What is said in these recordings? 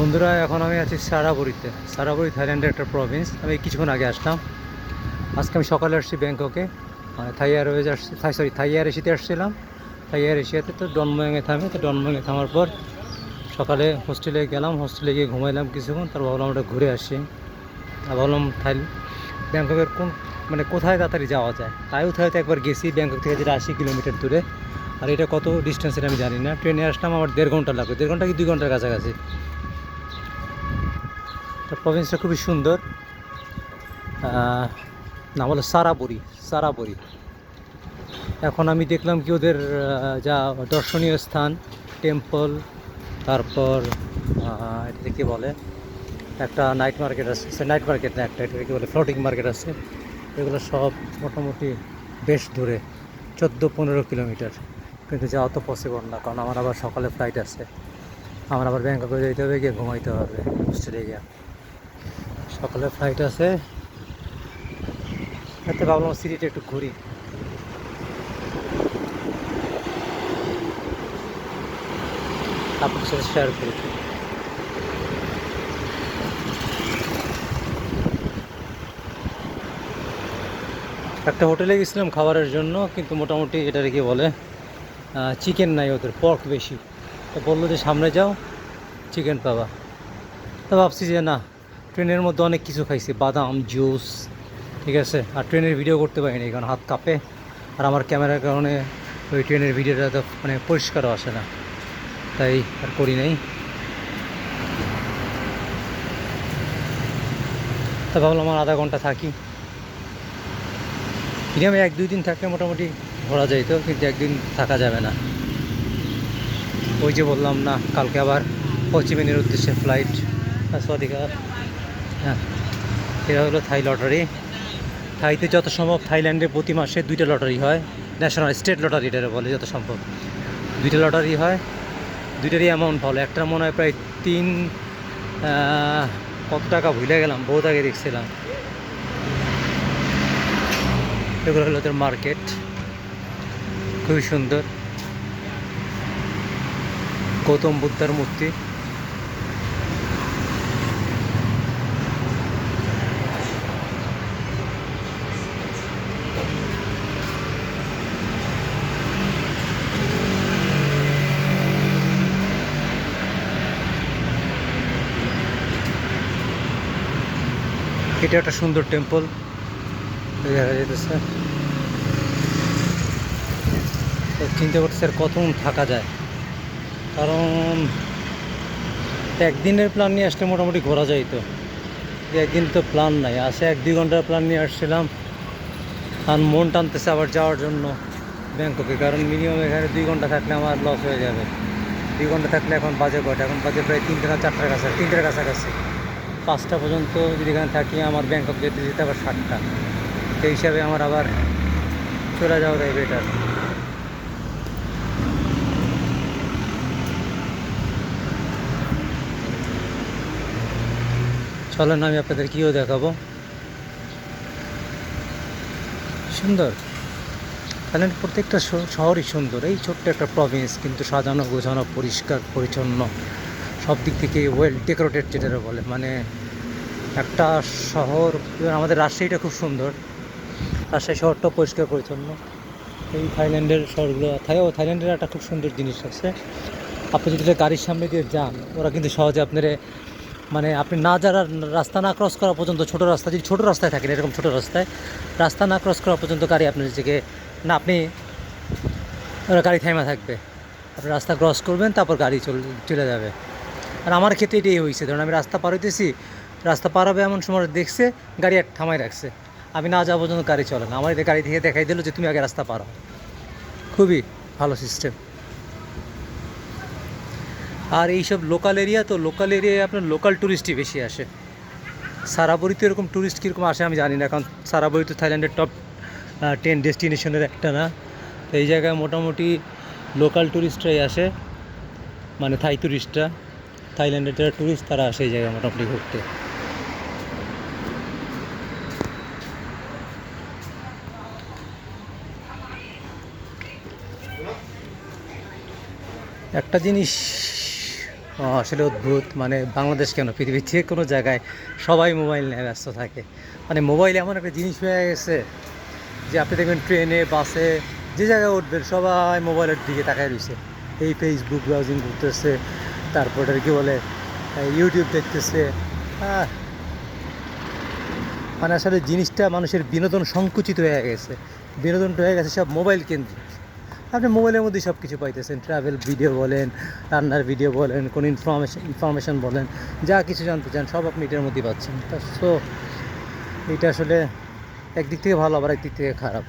বন্ধুরা, এখন আমি আছি সারাবরিতে সারাবরি থাইল্যান্ডের একটা প্রভিন্স আমি কিছুক্ষণ আগে আসলাম। আজকে আমি সকালে আসছি ব্যাংককে। থাই এয়ারওয়েজ আসছি, থাই সরি থাই এয়ার এশিয়াতে আসছিলাম। থাই এয়ার এশিয়াতে তো ডনময়ঙে থামে। তো ডনময়ঙে থামার পর সকালে হোস্টেলে গেলাম। হোস্টেলে গিয়ে ঘুমাইলাম কিছুক্ষণ। তারপর ভাবলাম ওটা ঘুরে আসি। ভাবলাম থাই, ব্যাংককের কোন মানে কোথায় তাড়াতাড়ি যাওয়া যায়? তাই উঠাইতে একবার গেছি ব্যাংকক থেকে যেটা আশি কিলোমিটার দূরে। আর এটা কত ডিস্টেন্সের আমি জানি না। ট্রেনে আসলাম, আমার দেড় ঘণ্টা লাগবে। দেড় ঘণ্টা কি দুই ঘণ্টার কাছাকাছি? তো প্রভিন্সটা খুবই সুন্দর নাম হলো সারাবরি সারাবরি এখন আমি দেখলাম কি ওদের যা দর্শনীয় স্থান টেম্পল তারপর এটাকে কী বলে একটা নাইট মার্কেট আছে সে নাইট মার্কেট না একটা এটাকে কী বলে ফ্লোটিং মার্কেট আছে এগুলো সব মোটামুটি বেশ দূরে চোদ্দ পনেরো কিলোমিটার কিন্তু যাওয়া তো পসিবল না কারণ আমার আবার সকালে ফ্লাইট আছে আমার আবার ব্যাংককে যেতে হবে গিয়ে ঘুমাইতে হবে হোস্টেলে গিয়ে সকালে ফ্লাইট আছে। এতে ভাবলাম সিটিটা একটু ঘুরি। আপনার সাথে শেয়ার করি। একটা হোটেলে গেছিলাম খাবারের জন্য, কিন্তু মোটামুটি এটা কি বলে চিকেন নাই ওদের পর্ক বেশি। তো বলল যে সামনে যাও চিকেন পাবা। তো ভাবছি যে না ট্রেনের মধ্যে অনেক কিছু খাইছি, বাদাম, জুস, ঠিক আছে? আর ট্রেনের ভিডিও করতে পারিনি, কারণ হাত কাঁপে। আর আমার ক্যামেরার কারণে ওই ট্রেনের ভিডিওটা তো মানে পরিষ্কারও আসে না। তাই আর করি নাই। তা ভাবলাম আমার আধা ঘণ্টা থাকি। মিনিমাম এক দুই দিন থাকলে মোটামুটি ঘোরা যাইত কিন্তু একদিন থাকা যাবে না। ওই যে বললাম না, কালকে আবার পশ্চিমের উদ্দেশ্যে ফ্লাইট সদিকা হ্যাঁ এটা হলো থাই লটারি। থাইতে যত সম্ভব থাইল্যান্ডে প্রতি মাসে দুইটা লটারি হয়। ন্যাশনাল স্টেট লটারি এটা বলে যত সম্ভব। দুইটা লটারি হয়, দুইটারই অ্যামাউন্ট ভালো। একটা মনে হয় প্রায় তিন কত টাকা ভুলে গেলাম, বহুত আগে দেখছিলাম। এগুলো হলো ওদের মার্কেট। খুবই সুন্দর। গৌতম বুদ্ধার মূর্তি। এটা একটা সুন্দর টেম্পল দেখা যেতেছে তো চিন্তা করতে স্যার কতক্ষণ থাকা যায়। কারণ একদিনের প্ল্যান নিয়ে আসলে মোটামুটি ঘোরা যায় তো। একদিন তো প্ল্যান নাই। আসে এক দুই ঘণ্টার প্ল্যান নিয়ে আসছিলাম। আর মন টানতেছে আবার যাওয়ার জন্য ব্যাংককে। কারণ মিনিমাম এখানে দুই ঘণ্টা থাকলে আমার লস হয়ে যাবে। দুই ঘণ্টা থাকলে এখন বাজে কয়টা? এখন বাজে প্রায় তিনটে না চারটার কাছাকাছি। তিনটের কাছাকাছি। পাঁচটা পর্যন্ত যদি এখানে থাকি, আমার ব্যাংকক যেতে যেতে আবার সাতটা। সেই হিসাবে আমার আবার চলে যাওয়াটাই বেটার চলেন, আমি আপনাদের কিও দেখাবো। সুন্দর। থাইল্যান্ড প্রত্যেকটা শহরই সুন্দর। এই ছোট্ট একটা প্রভিন্স কিন্তু সাজানো, গোছানো, পরিষ্কার, পরিচ্ছন্ন। সব দিক থেকে ওয়েল ডেকোরেটেড যেটা বলে। মানে একটা শহর, আমাদের রাজশাহীটা খুব সুন্দর। রাজশাহী শহরটাও পরিষ্কার পরিচ্ছন্ন। এই থাইল্যান্ডের শহরগুলো, থাই, ও থাইল্যান্ডের একটা খুব সুন্দর জিনিস আছে। আপনি যদি গাড়ির সামনে দিয়ে যান, ওরা কিন্তু সহজে আপনার মানে আপনি না যারা রাস্তা না ক্রস করা পর্যন্ত ছোট রাস্তা, যদি ছোটো রাস্তায় থাকেন, এরকম ছোট রাস্তায়, রাস্তা না ক্রস করা পর্যন্ত গাড়ি আপনার দিকে না আপনি, ওরা গাড়ি থাইমা থাকবে। আপনি রাস্তা ক্রস করবেন, তারপর গাড়ি চলে চলে যাবে। আর আমার ক্ষেত্রে এটাই হয়েছে। ধরুন আমি রাস্তা পার হইতেছি, রাস্তা পার হবে এমন সময় দেখছে গাড়ি এক থামাই রাখছে। আমি না যাওয়া পর্যন্ত গাড়ি চলে না। আমার এটা গাড়ি থেকে দেখাই দিল যে তুমি আগে রাস্তা পারো খুবই ভালো সিস্টেম আর এইসব লোকাল এরিয়া তো লোকাল এরিয়ায় আপনার লোকাল ট্যুরিস্টই বেশি আসে। সারাবরিতে এরকম ট্যুরিস্ট কীরকম আসে আমি জানি না। কারণ সারাবরি তো থাইল্যান্ডের টপ টেন ডেস্টিনেশনের একটা না। তো এই জায়গায় মোটামুটি লোকাল ট্যুরিস্টরাই আসে। মানে থাই ট্যুরিস্টরা থাইল্যান্ডের যারা ট্যুরিস্ট তারা আসে এই জায়গায় মোটামুটি ঘুরতে। একটা জিনিস আসলে অদ্ভুত মানে বাংলাদেশ কেন? পৃথিবীর যে কোনো জায়গায় সবাই মোবাইল নিয়ে ব্যস্ত থাকে। মানে মোবাইল এমন একটা জিনিস হয়ে গেছে যে আপনি দেখবেন ট্রেনে, বাসে, যে জায়গায় উঠবেন সবাই মোবাইলের দিকে তাকায় রয়েছে। এই ফেসবুক ব্রাউজিং করতেছে তারপরে কি বলে ইউটিউব দেখতেছে। মানে আসলে জিনিসটা মানুষের বিনোদন সংকুচিত হয়ে গেছে। বিনোদনটা হয়ে গেছে সব মোবাইল কেন্দ্রিক। আপনি মোবাইলের মধ্যে সব কিছু পাইতেছেন। ট্রাভেল ভিডিও বলেন, রান্নার ভিডিও বলেন, কোনো ইনফরমেশন ইনফরমেশন বলেন, যা কিছু জানতে চান, সব আপনি এটার মধ্যেই পাচ্ছেন। তা সো এটা আসলে একদিক থেকে ভালো, আবার একদিক থেকে খারাপ।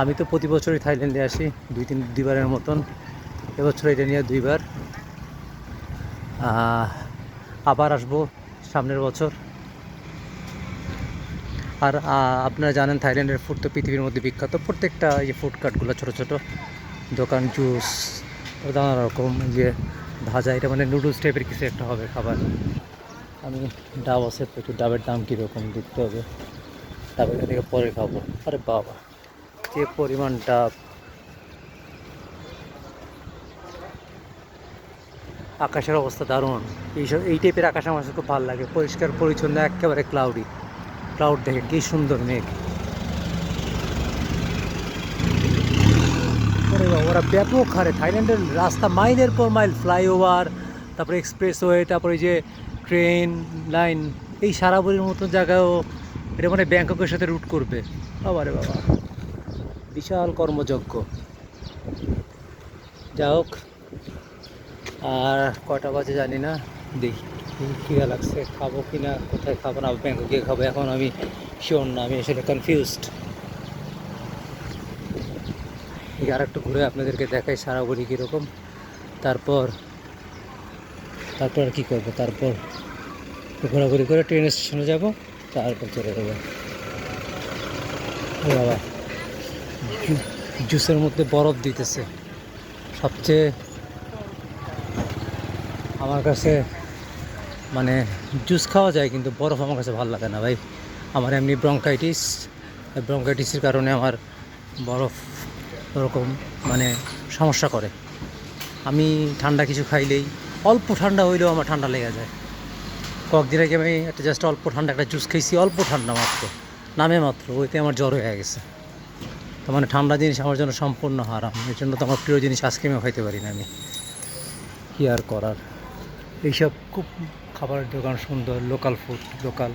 আমি তো প্রতি বছরই থাইল্যান্ডে আসি, দুই তিন দুইবারের মতন। এবছর এটা নিয়ে দুইবার। আবার আসব সামনের বছর। আর আপনারা জানেন থাইল্যান্ডের ফুড তো পৃথিবীর মধ্যে বিখ্যাত। প্রত্যেকটা এই ফুড কার্টগুলো ছোটো ছোটো। দোকান জুস নানা রকম যে ভাজা, এটা মানে নুডলস টাইপের কিছু একটা হবে খাবার। আমি ডাব আছে প্রচুর ডাবের দাম কীরকম দেখতে হবে। ডাবের থেকে পরে খাব। আরে বাবা। যে পরিমাণ ডাব আকাশের অবস্থা দারুণ। এইসব এই টাইপের আকাশ আমার খুব ভালো লাগে। পরিষ্কার, পরিচ্ছন্ন, একেবারে ক্লাউডি ক্লাউড দেখে কি সুন্দর মেঘ। ওরে ব্যাপক হারে থাইল্যান্ডের রাস্তা মাইলের পর মাইল ফ্লাইওভার, তারপরে এক্সপ্রেসওয়ে, তারপরে যে ট্রেন, লাইন, এই সারাবরির মতো জায়গায়ও এটা মানে ব্যাংককের সাথে রুট করবে। বাবা রে বাবা। বিশাল কর্মযজ্ঞ। যা হোক, আর কটা বাজে জানি না, দেখি খিদা লাগছে, খাব কি না, কোথায় খাব না ব্যাংককে খাব। এখন আমি শিওর না, আমি আসলে কনফিউজড আর একটু ঘুরে আপনাদেরকে দেখাই সারা বড়ি কীরকম। তারপর তারপর আর কী করব? তারপর ঘোরাঘুরি করে ট্রেন স্টেশনে যাব, তারপর চলে যাব। বাবা। জুসের মধ্যে বরফ দিতেছে। সবচেয়ে আমার কাছে মানে জুস খাওয়া যায়, কিন্তু বরফ আমার কাছে ভালো লাগে না ভাই। আমার এমনি ব্রঙ্কাইটিস ব্রঙ্কাইটিসের কারণে আমার বরফ ওরকম মানে সমস্যা করে। আমি ঠান্ডা কিছু খাইলেই, অল্প ঠান্ডা হইলেও আমার ঠান্ডা লেগে যায়। কয়েকদিন আগে আমি একটা জাস্ট অল্প ঠান্ডা একটা জুস খেয়েছি অল্প ঠান্ডা মাত্র, নামে মাত্র, ওইতে আমার জ্বর হয়ে গেছে। তো মানে ঠান্ডা জিনিস আমার জন্য সম্পূর্ণ হারাম। এর জন্য তো আমার প্রিয় জিনিস আজকে আইসক্রিমও খাইতে পারি না আমি। কী আর করার? এইসব খুব খাবারের দোকান সুন্দর লোকাল ফুড লোকাল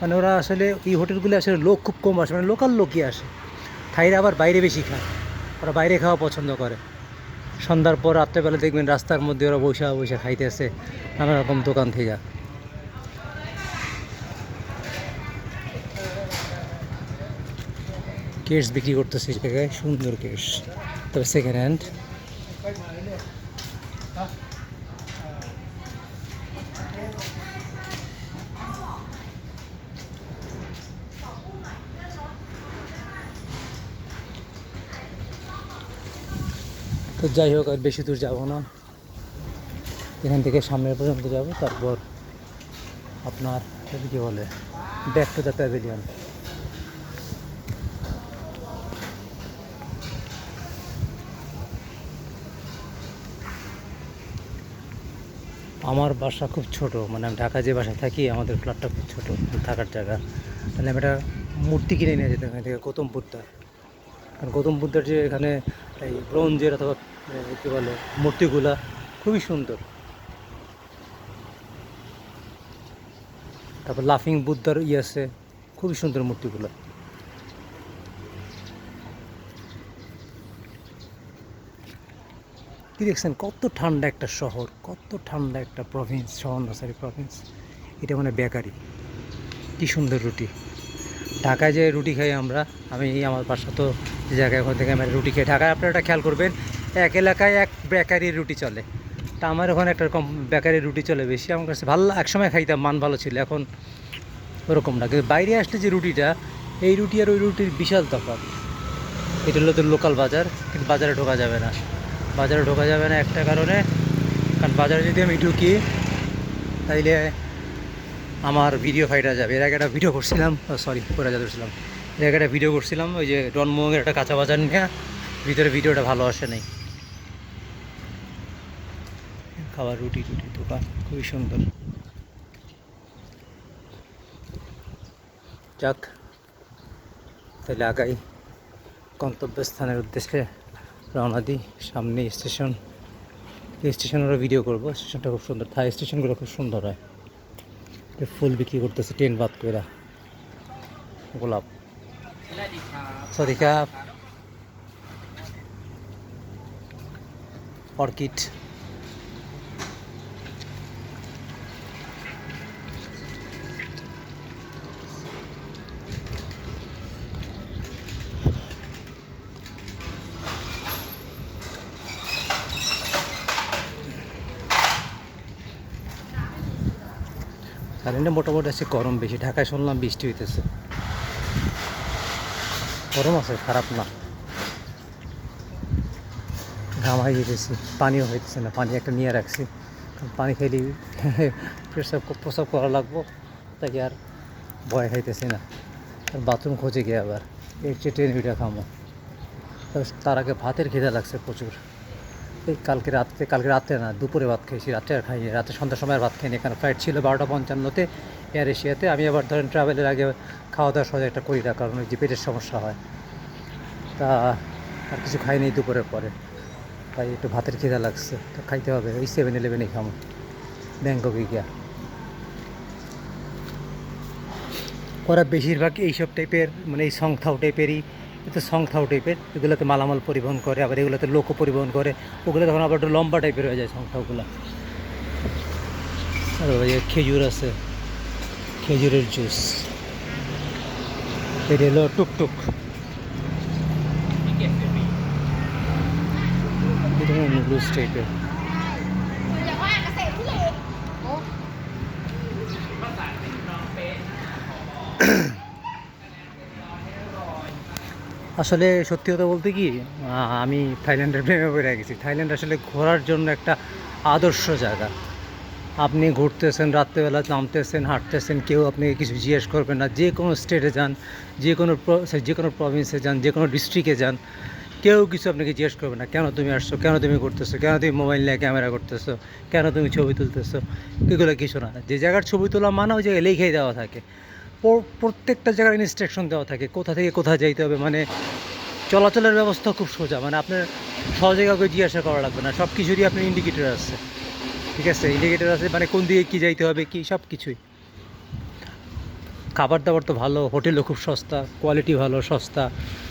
মানে ওরা আসলে এই হোটেলগুলো আসলে লোক খুব কম আসে মানে লোকাল লোকই আসে। থাইরা আবার বাইরে বেশি খায়। ওরা বাইরে খাওয়া পছন্দ করে। সন্ধ্যার পর রাত্রেবেলা দেখবেন রাস্তার মধ্যে ওরা বসে বসে খাইতেছে। নানা রকম দোকান থেকে। কেস বিক্রি করতেছে জায়গায়, সুন্দর কেস তবে সেকেন্ড হ্যান্ড তো যাই হোক, আর বেশি দূর যাব না। এখান থেকে সামনের পর্যন্ত যাব, তারপর আপনার, কি বলে ব্যাক টু দ্য প্যাভিলিয়ন আমার বাসা খুব ছোট মানে আমি ঢাকা যে বাসায় থাকি, আমাদের ফ্ল্যাটটা খুব ছোট, থাকার জায়গা। তাহলে আমি একটা মূর্তি কিনে নিয়ে যেতাম এখান থেকে গৌতম বুদ্ধার কারণ গৌতম বুদ্ধার যে এখানে এই ব্রোঞ্জের অথবা কী বলে, মূর্তিগুলা খুবই সুন্দর। তারপর লাফিং বুদ্ধার ইয়ে আছে, খুবই সুন্দর মূর্তিগুলো। কি দেখছেন কত ঠান্ডা একটা শহর, কত ঠান্ডা একটা প্রভিন্স শহর না সরি প্রভিন্স এটা মানে বেকারি। কি সুন্দর রুটি। ঢাকায় যে রুটি খাই আমরা, আমি আমার বাসা তো যে জায়গায় ওখান থেকে আমরা রুটি খাই ঢাকায় আপনারা একটা খেয়াল করবেন, এক এলাকায় এক বেকারির রুটি চলে। তা আমার ওখানে একটা রকম বেকারির রুটি চলে বেশি। আমার কাছে ভালো একসময় খাইতাম, মান ভালো ছিল, এখন ওরকম না। কিন্তু বাইরে আসলে যে রুটিটা, এই রুটি আর ওই রুটির বিশাল তফাৎ। এটা হলো তো লোকাল বাজার, কিন্তু বাজারে ঢোকা যাবে না। বাজারে ঢোকা যাবে না একটা কারণে। কারণ বাজারে যদি আমি ঢুকি, তাইলে আমার ভিডিও ফাইটা যাবে। এর আগে একটা ভিডিও করছিলাম সরি করে যাচ্ছিলাম এর আগে একটা ভিডিও করছিলাম, ওই যে ডনমোহনের একটা কাঁচা বাজার নিয়ে, ভিতরে ভিডিওটা ভালো আসে নাই। খাবার, রুটি, টুটি, দোকান, খুবই সুন্দর। যাক তাহলে আগাই গন্তব্যস্থানের উদ্দেশ্যে। রওনা দিই। সামনে স্টেশন। এই স্টেশনেরও ভিডিও করব। স্টেশনটা খুব সুন্দর। থাই, স্টেশনগুলো খুব সুন্দর হয়। ফুল বিক্রি করতেছে, টেন বাদ করে গোলাপ। Sorry orchid. থাইল্যান্ডে মোটামুটি আছে গরম বেশি। ঢাকায় শুনলাম বৃষ্টি হইতেছে। গরম আছে, খারাপ না। ঘামাই যেতেছি পানিও হইতেছে না, পানি একটা নিয়ে রাখছি। পানি খাইলে প্রসাব প্রসাব করা লাগবো, তাই আর ভয় খাইতেছি না। বাথরুম খোঁজে গিয়ে আবার, এই যে ট্রেন ভিডিও খামো তার আগে ভাতের খিদে লাগছে প্রচুর। এই কালকে রাত্রে কালকে রাত্রে না, দুপুরে ভাত খেয়েছি রাত্রে আর খাইনি। রাতে সন্ধ্যার সময় ভাত খাইনি। এখানে ফ্লাইট ছিল বারোটা পঞ্চান্নতে এয়ার এশিয়াতে আমি আবার ধরেন ট্রাভেলের আগে খাওয়া দাওয়া সহজে একটা করি না, কারণ ওই যে পেটের সমস্যা হয়। তা আর কিছু খাইনি দুপুরের পরে। তাই একটু ভাতের খিদা লাগছে। তো খাইতে হবে। ওই সেভেন ইলেভেনেই খামো ব্যাংককে গিয়া ওরা বেশিরভাগ এইসব টাইপের মানে এই সংথাও টাইপেরই তো সংথাও টাইপের এগুলোতে মালামাল পরিবহন করে, আবার এগুলোতে লোকও পরিবহন করে, ওগুলো তখন আবার একটু লম্বা টাইপের হয়ে যায় সংথাওগুলো আর খেজুর আছে, খেজুরের জুস এটা হলো টুকটুক। এটা নুডলস টাইপের আসলে সত্যি কথা বলতে কি আমি থাইল্যান্ডের প্রেমে পড়ে গেছি। থাইল্যান্ড আসলে ঘোরার জন্য একটা আদর্শ জায়গা। আপনি ঘুরতেছেন, রাত্রেবেলা নামতেছেন, হাঁটতেছেন, কেউ আপনাকে কিছু জিজ্ঞেস করবে না। যে কোনো স্টেটে যান, যে কোনো যে কোনো প্রভিন্সে যান, যে কোনো ডিস্ট্রিক্টে যান, কেউ কিছু আপনাকে জিজ্ঞেস করবে না, কেন তুমি আসছো? কেন তুমি ঘুরতেছো? কেন তুমি মোবাইল নিয়ে ক্যামেরা করতেছো? কেন তুমি ছবি তুলতেছো? এগুলো কিছু না। যে জায়গার ছবি তোলা মানে ওই জায়গায় লিখেই দেওয়া থাকে। প্রত্যেকটা জায়গার ইনস্ট্রাকশন দেওয়া থাকে। কোথা থেকে কোথায় যাইতে হবে মানে চলাচলের ব্যবস্থা খুব সোজা। মানে আপনার সহজে কাউকে জিজ্ঞাসা করা লাগবে না। সব কিছুরই আপনার ইন্ডিকেটর আছে। ঠিক আছে? ইন্ডিকেটর আছে মানে কোন দিকে কী যাইতে হবে, কি সব কিছুই খাবার দাবার তো ভালো, হোটেলও খুব সস্তা কোয়ালিটি ভালো, সস্তা,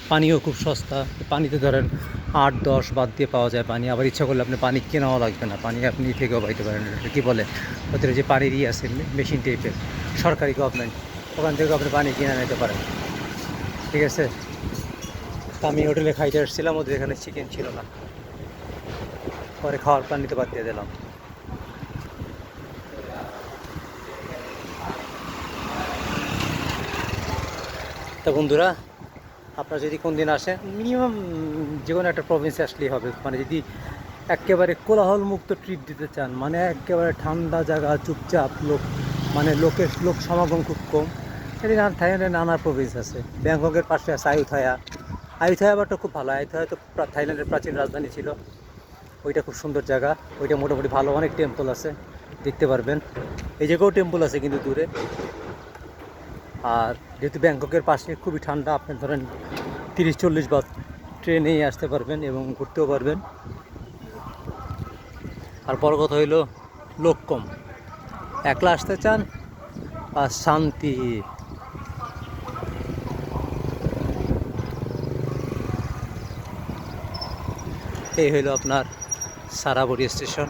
পানিও খুব সস্তা। পানিতে ধরেন আট, দশ বাদ দিয়ে পাওয়া যায় পানি। আবার ইচ্ছা করলে আপনি পানি কেনাও লাগবে না। পানি আপনি থেকেও পাইতে পারেন। কী বলে? ওদের যে পানির ই আছে মেশিন টাইপের সরকারি গভর্নমেন্ট ওখান থেকে আপনি পানি কিনে নিতে পারেন। ঠিক আছে? আমি হোটেলে খাইতে আসছিলাম ওদের এখানে চিকেন ছিল না। পরে খাওয়ার প্ল্যান নিতে বাদ দিয়ে দিলাম। তা বন্ধুরা, আপনারা যদি কোন দিন আসেন মিনিমাম যে কোনো একটা প্রভিন্সে আসলেই হবে। মানে যদি একেবারে কোলাহল মুক্ত ট্রিপ দিতে চান মানে একেবারে ঠান্ডা জায়গা, চুপচাপ লোক মানে লোকের, লোক সমাগম খুব কম। আর থাইল্যান্ডে নানা প্রভিন্স আছে। ব্যাংককের পাশে আছে আয়ুথায়া। আয়ুথায়া আবারটা খুব ভালো। আয়ুথায়া তো থাইল্যান্ডের প্রাচীন রাজধানী ছিল। ওইটা খুব সুন্দর জায়গা। ওইটা মোটামুটি ভালো। অনেক টেম্পল আছে। দেখতে পারবেন। এই জায়গাও টেম্পল আছে কিন্তু দূরে। আর যেহেতু ব্যাংককের পাশে খুবই ঠান্ডা, আপনি ধরেন তিরিশ, চল্লিশ বার ট্রেনেই আসতে পারবেন এবং ঘুরতেও পারবেন। আর বড় কথা হইল লোক কম একলা আসতে চান? আর শান্তি। এই হইল আপনার সারাবড়ি স্টেশন।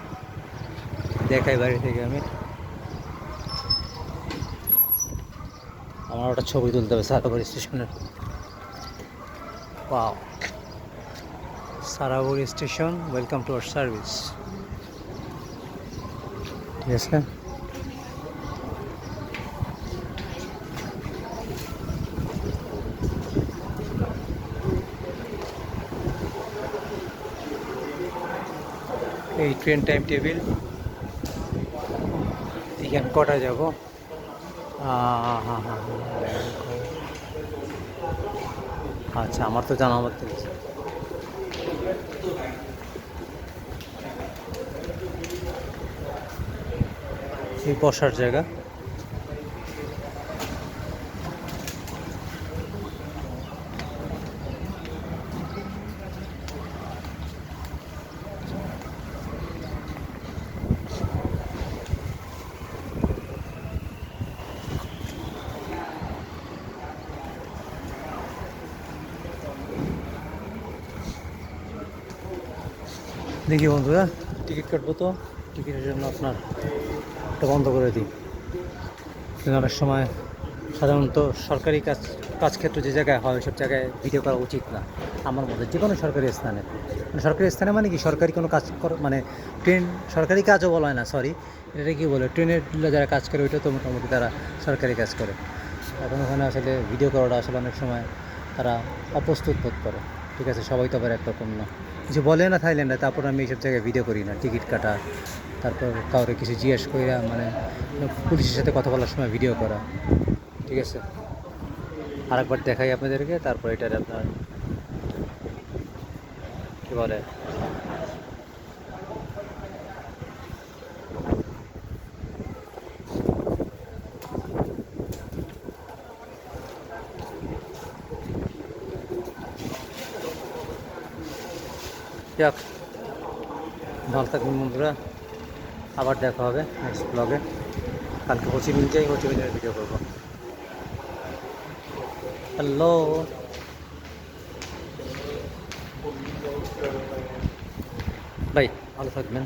দেখাই বাড়ি থেকে আমি। আমার ওটা ছবি তুলতে হবে সারাবড়ি স্টেশনের পাও Sarabari station welcome to our service ঠিক আছে এই ট্রেন টাইম টেবিল এখানে কটা যাব হ্যাঁ হ্যাঁ হ্যাঁ আচ্ছা আমার তো জানা মতো এই বসার জায়গা দেখি বন্ধুরা টিকিট কাটবো তো। টিকিটের জন্য আপনার এটা বন্ধ করে দিই। অনেক সময় সাধারণত সরকারি কাজ কাজ ক্ষেত্র যে জায়গায় হয় সব জায়গায় ভিডিও করা উচিত না, আমার মতে। যে কোনো সরকারি স্থানে। মানে সরকারি স্থানে মানে কি? সরকারি কোনো কাজ কর মানে ট্রেন, সরকারি কাজও বলা হয় না সরি এটা কি বলে? ট্রেনের যারা কাজ করে, ওইটা তো মোটামুটি তারা সরকারি কাজ করে। এখন ওখানে আসলে ভিডিও করাটা আসলে অনেক সময় তারা অপ্রস্তুত বোধ করে। ঠিক আছে, সবাই তো আবার একরকম না কিছু বলে না থাইল্যান্ডে, তারপর আমি এইসব জায়গায় ভিডিও করি না, টিকিট কাটা, তারপর কাউরে কিছু জিজ্ঞেস করা মানে পুলিশের সাথে কথা বলার সময় ভিডিও করা, ঠিক আছে? আরেকবার দেখাই আপনাদেরকে, তারপর এটার আপনার, কী বলে? যাক ভালো থাকবেন বন্ধুরা। আবার দেখা হবে নেক্সট ব্লগে কালকে হোচিমিন যাই হোচিমিনের ভিডিও করব। হ্যালো ভাই, ভালো থাকবেন।